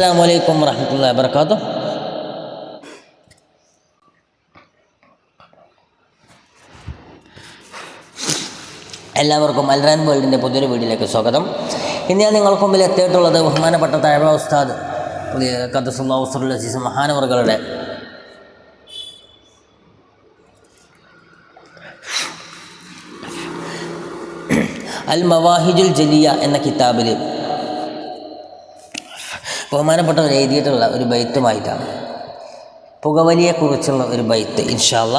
അസ്സാം വലൈക്കും wabarakatuh. എല്ലാവർക്കും അൽറാൻ വേൾഡിന്റെ പുതിയൊരു വീഡിയോയിലേക്ക് സ്വാഗതം ഇന്ന് ഞാൻ നിങ്ങൾക്ക് മുമ്പിൽ എത്തിയിട്ടുള്ളത് ബഹുമാനപ്പെട്ട താഴ്വ ഉസ്താദ് പുതിയ കദസുല്ലാ ഉസ്തുൽ മഹാനവറുകളുടെ അൽ മവാഹിജുൽ ജലിയ എന്ന കിതാബിൽ ബഹുമാനപ്പെട്ടവർ എഴുതിയിട്ടുള്ള ഒരു ബൈത്തുമായിട്ടാണ് പുകവലിയെക്കുറിച്ചുള്ള ഒരു ബൈത്ത് ഇൻഷാല്ല.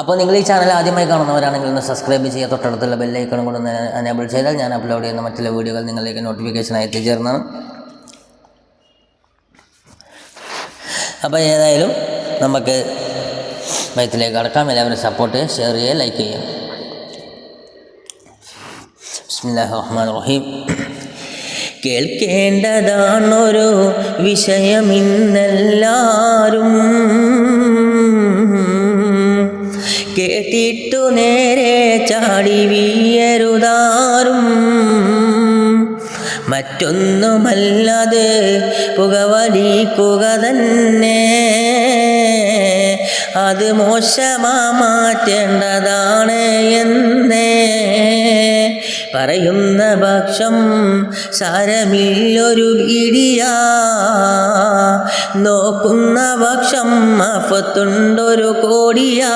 അപ്പോൾ നിങ്ങൾ ഈ ചാനൽ ആദ്യമായി കാണുന്നവരാണെങ്കിൽ ഒന്ന് സബ്സ്ക്രൈബ് ചെയ്യുക തൊട്ടടുത്തുള്ള ബെല്ലൈക്കണം ഒന്ന് എനേബിൾ ചെയ്താൽ ഞാൻ അപ്ലോഡ് ചെയ്യുന്ന മറ്റുള്ള വീഡിയോകൾ നിങ്ങളിലേക്ക് നോട്ടിഫിക്കേഷനായി എത്തിച്ചേർന്നതാണ്. അപ്പോൾ ഏതായാലും നമുക്ക് ബൈത്തിലേക്ക് കടക്കാം. എല്ലാവരും സപ്പോർട്ട് ഷെയർ ചെയ്യുക ലൈക്ക് ചെയ്യുക. ബിസ്മില്ലാഹി റഹ്മാൻ റഹീം. കേൾക്കേണ്ടതാണൊരു വിഷയമിന്നെല്ലാരും. കേട്ടിട്ടു നേരെ ചാടി വീയരുതാരും. മറ്റൊന്നുമല്ലത് പുകവലിക്കുക തന്നെ. അത് മോശമാ മാറ്റേണ്ടതാണ് എന്നേ പറയുന്ന പക്ഷം സാരമില്ലൊരു ഇടിയാ. നോക്കുന്ന പക്ഷം അഫത്തുണ്ടൊരു കോടിയാ.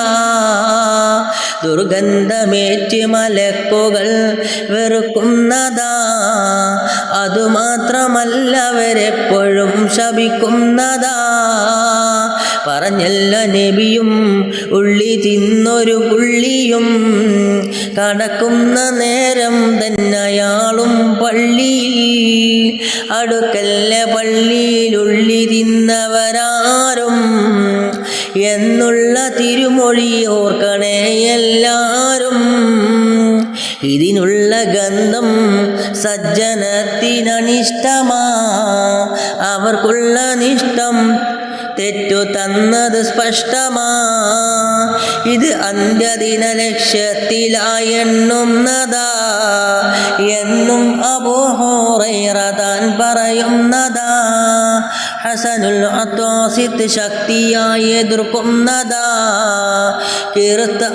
ദുർഗന്ധമേറ്റ് മലക്കുകൾ വെറുക്കുന്നതാ. അതുമാത്രമല്ലവരെപ്പോഴും ശപിക്കുന്നതാ. പറഞ്ഞല്ല നബിയും ഉള്ളി തിന്നൊരു പുള്ളിയും കടക്കുന്ന നേരം തന്നെ അയാളും പള്ളിയിൽ. അടുക്കല്ല പള്ളിയിൽ ഉള്ളി തിന്നവരാരും എന്നുള്ള തിരുമൊഴി ഓർക്കണേ എല്ലാരും. ഇതിനുള്ള ഗന്ധം സജ്ജനത്തിനനിഷ്ടമാ. അവർക്കുള്ള നിഷ്ടം തെറ്റു തന്നത് സ്പഷ്ടമാ. ഇത് അന്ത്യദിന ലക്ഷ്യത്തിലായെണ്ണുന്നതാ. എന്നും അബോഹോറൈറ താൻ പറയുന്നതാ. ഹസനുൽ അത്വാസിത്ത് ശക്തിയായി എതിർക്കുന്നതാ. കീർത്ത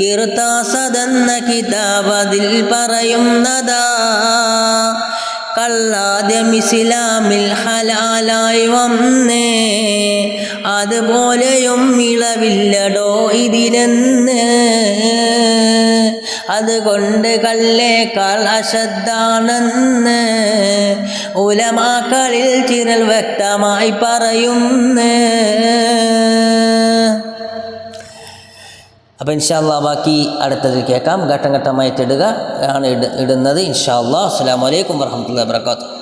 കീർത്താസതെന്ന കിതാബ് അതിൽ പറയുന്നതാ. കള്ളാദ്യം ഇസ്ലാമിൽ ഹലാലായി വന്നേ. അതുപോലെയും ഇളവില്ലടോ ഇതിനെന്ന്. അതുകൊണ്ട് കല്ലേക്കാൾ അശദ്ധാണെന്ന് ഉലമാക്കളിൽ ചിരൽ വ്യക്തമായി പറയുന്നേ. അപ്പോൾ ഇൻഷാല്ലാ ബാക്കി അടുത്തതിൽ കേൾക്കാം. ഘട്ടം ഘട്ടമായിട്ട് ഇടുക ആണ് ഇടുന്നത്. ഇൻഷാല്ലാ അസ്സാം വലൈക്കും വർഹമത്തുള്ള വാബർക്കാത്തു